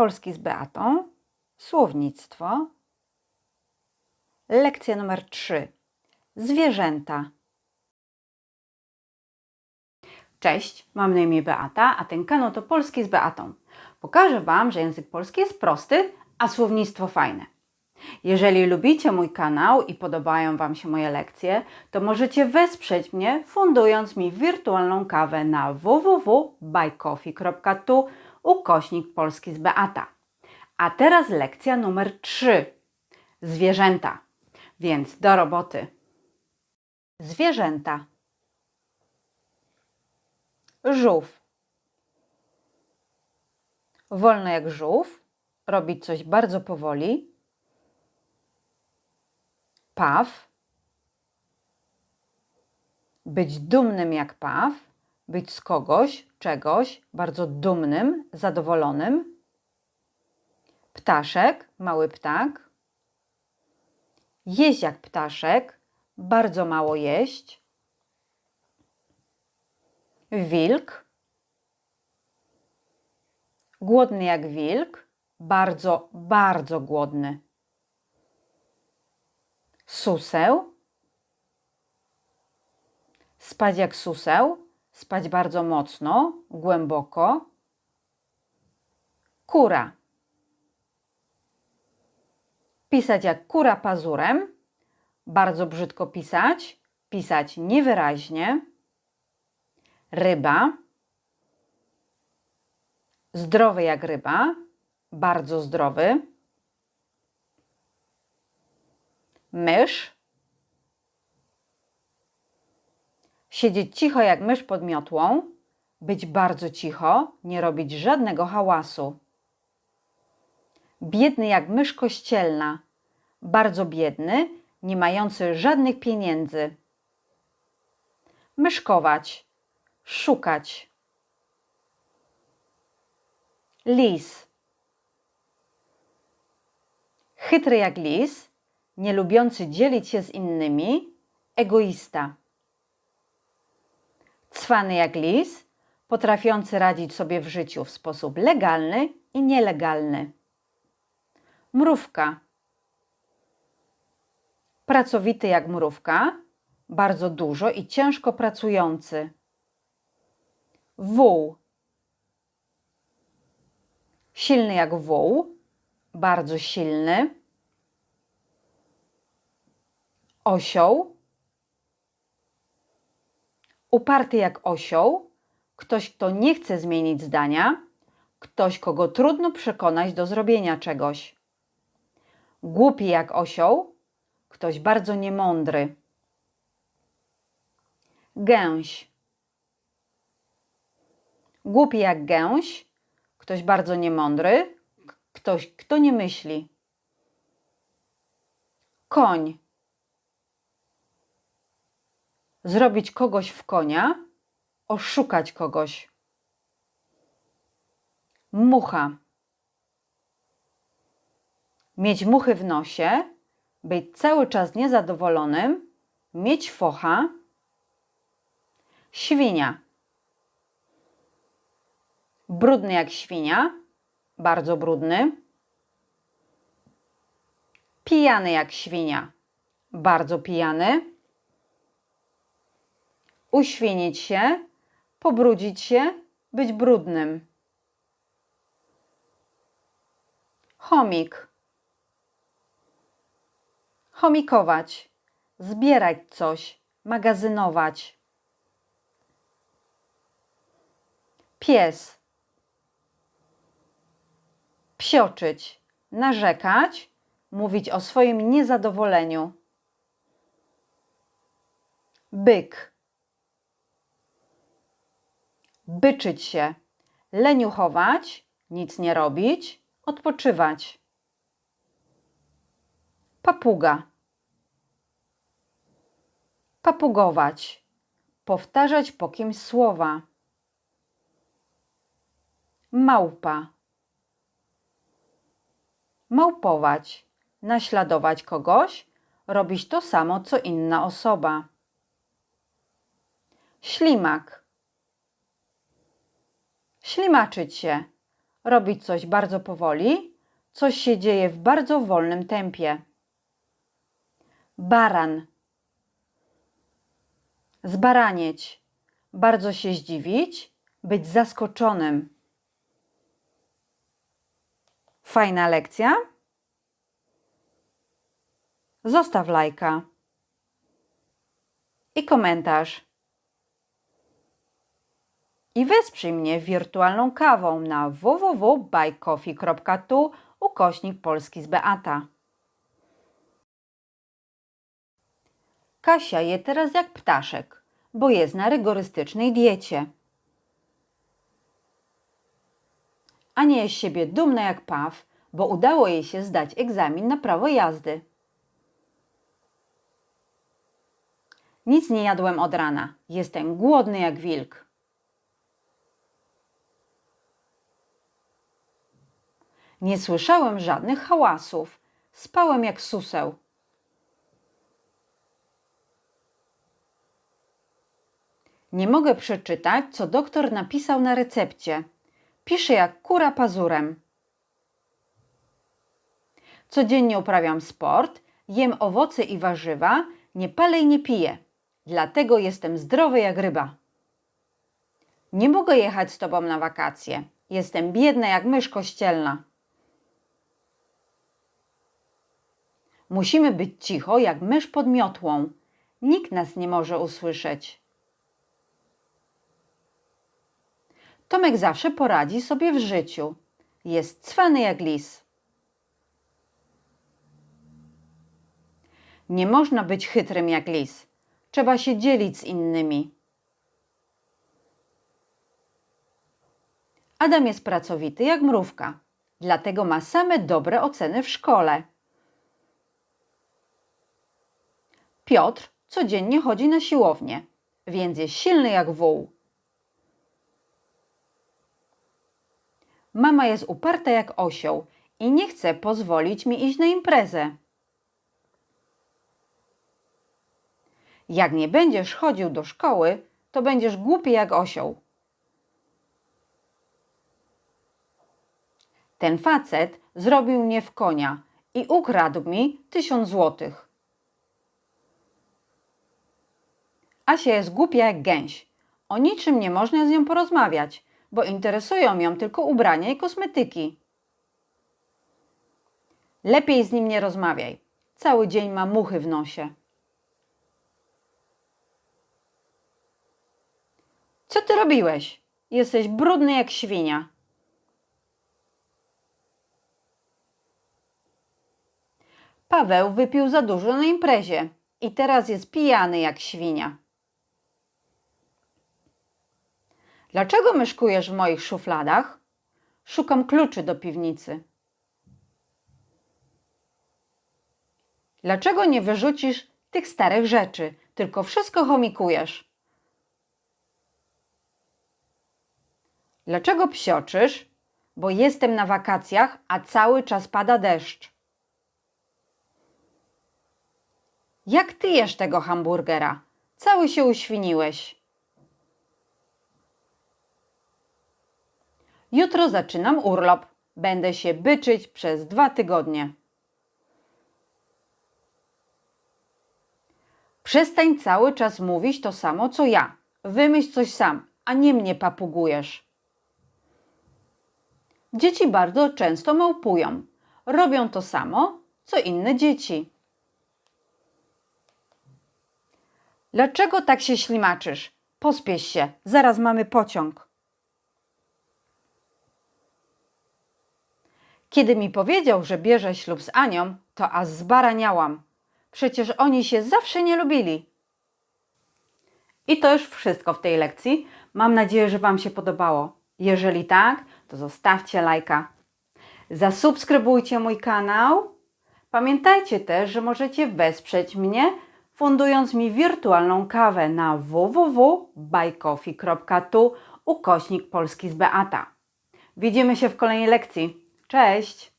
Polski z Beatą, słownictwo. Lekcja numer 3. Zwierzęta. Cześć, mam na imię Beata, a ten kanał to Polski z Beatą. Pokażę Wam, że język polski jest prosty, a słownictwo fajne. Jeżeli lubicie mój kanał i podobają Wam się moje lekcje, to możecie wesprzeć mnie fundując mi wirtualną kawę na www.buycoffee.tu ukośnik polski z Beata. A teraz lekcja numer 3. Zwierzęta. Więc do roboty. Zwierzęta. Żółw. Wolno jak żółw, robić coś bardzo powoli. Paw. Być dumnym jak paw, być z kogoś, czegoś, bardzo dumnym, zadowolonym. Ptaszek, mały ptak. Jeść jak ptaszek, bardzo mało jeść. Wilk. Głodny jak wilk, bardzo, bardzo głodny. Suseł. Spać jak suseł, spać bardzo mocno, głęboko. Kura. Pisać jak kura pazurem, bardzo brzydko pisać, pisać niewyraźnie. Ryba. Zdrowy jak ryba, bardzo zdrowy. Mysz. Siedzieć cicho jak mysz pod miotłą, być bardzo cicho, nie robić żadnego hałasu. Biedny jak mysz kościelna, bardzo biedny, nie mający żadnych pieniędzy. Myszkować, szukać. Lis. Chytry jak lis, nie lubiący dzielić się z innymi, egoista. Cwany jak lis, potrafiący radzić sobie w życiu w sposób legalny i nielegalny. Mrówka. Pracowity jak mrówka, bardzo dużo i ciężko pracujący. Wół. Silny jak wół, bardzo silny. Osioł. Uparty jak osioł, ktoś, kto nie chce zmienić zdania, ktoś, kogo trudno przekonać do zrobienia czegoś. Głupi jak osioł, ktoś bardzo niemądry. Gęś. Głupi jak gęś, ktoś bardzo niemądry, ktoś, kto nie myśli. Koń. Zrobić kogoś w konia, oszukać kogoś. Mucha. Mieć muchy w nosie, być cały czas niezadowolonym, mieć focha. Świnia. Brudny jak świnia, bardzo brudny. Pijany jak świnia, bardzo pijany. Uświnić się, pobrudzić się, być brudnym. Chomik. Chomikować. Zbierać coś, magazynować. Pies. Psioczyć, narzekać, mówić o swoim niezadowoleniu. Byk. Byczyć się, leniuchować, nic nie robić, odpoczywać. Papuga. Papugować. Powtarzać po kimś słowa. Małpa. Małpować. Naśladować kogoś. Robić to samo, co inna osoba. Ślimak. Ślimaczyć się. robić coś bardzo powoli, coś się dzieje w bardzo wolnym tempie. Baran. Zbaranieć. Bardzo się zdziwić, być zaskoczonym. Fajna lekcja? Zostaw lajka i komentarz. I wesprzyj mnie wirtualną kawą na www.buycoffee.tu ukośnik polski z Beata. Kasia je teraz jak ptaszek, bo jest na rygorystycznej diecie. Ania jest z siebie dumna jak paw, bo udało jej się zdać egzamin na prawo jazdy. Nic nie jadłem od rana. Jestem głodny jak wilk. Nie słyszałem żadnych hałasów. Spałem jak suseł. Nie mogę przeczytać, co doktor napisał na recepcie. Pisze jak kura pazurem. Codziennie uprawiam sport, jem owoce i warzywa, nie palę i nie piję. Dlatego jestem zdrowy jak ryba. Nie mogę jechać z tobą na wakacje. Jestem biedna jak mysz kościelna. Musimy być cicho jak mysz pod miotłą. Nikt nas nie może usłyszeć. Tomek zawsze poradzi sobie w życiu. Jest cwany jak lis. Nie można być chytrym jak lis. Trzeba się dzielić z innymi. Adam jest pracowity jak mrówka, dlatego ma same dobre oceny w szkole. Piotr codziennie chodzi na siłownię, więc jest silny jak wół. Mama jest uparta jak osioł i nie chce pozwolić mi iść na imprezę. Jak nie będziesz chodził do szkoły, to będziesz głupi jak osioł. Ten facet zrobił mnie w konia i ukradł mi tysiąc złotych. Asia jest głupia jak gęś. O niczym nie można z nią porozmawiać, bo interesują ją tylko ubrania i kosmetyki. Lepiej z nim nie rozmawiaj. Cały dzień ma muchy w nosie. Co ty robiłeś? Jesteś brudny jak świnia. Paweł wypił za dużo na imprezie i teraz jest pijany jak świnia. Dlaczego myszkujesz w moich szufladach? Szukam kluczy do piwnicy. Dlaczego nie wyrzucisz tych starych rzeczy, tylko wszystko chomikujesz? Dlaczego psioczysz? Bo jestem na wakacjach, a cały czas pada deszcz. Jak ty jesz tego hamburgera? Cały się uświniłeś. Jutro zaczynam urlop. Będę się byczyć przez dwa tygodnie. Przestań cały czas mówić to samo co ja. Wymyśl coś sam, a nie mnie papugujesz. Dzieci bardzo często małpują. Robią to samo, co inne dzieci. Dlaczego tak się ślimaczysz? Pospiesz się, zaraz mamy pociąg. Kiedy mi powiedział, że bierze ślub z Anią, to aż zbaraniałam. Przecież oni się zawsze nie lubili. I to już wszystko w tej lekcji. Mam nadzieję, że Wam się podobało. Jeżeli tak, to zostawcie lajka. Zasubskrybujcie mój kanał. Pamiętajcie też, że możecie wesprzeć mnie, fundując mi wirtualną kawę na www.buycoffee.tu ukośnik polski z Beata. Widzimy się w kolejnej lekcji. Cześć!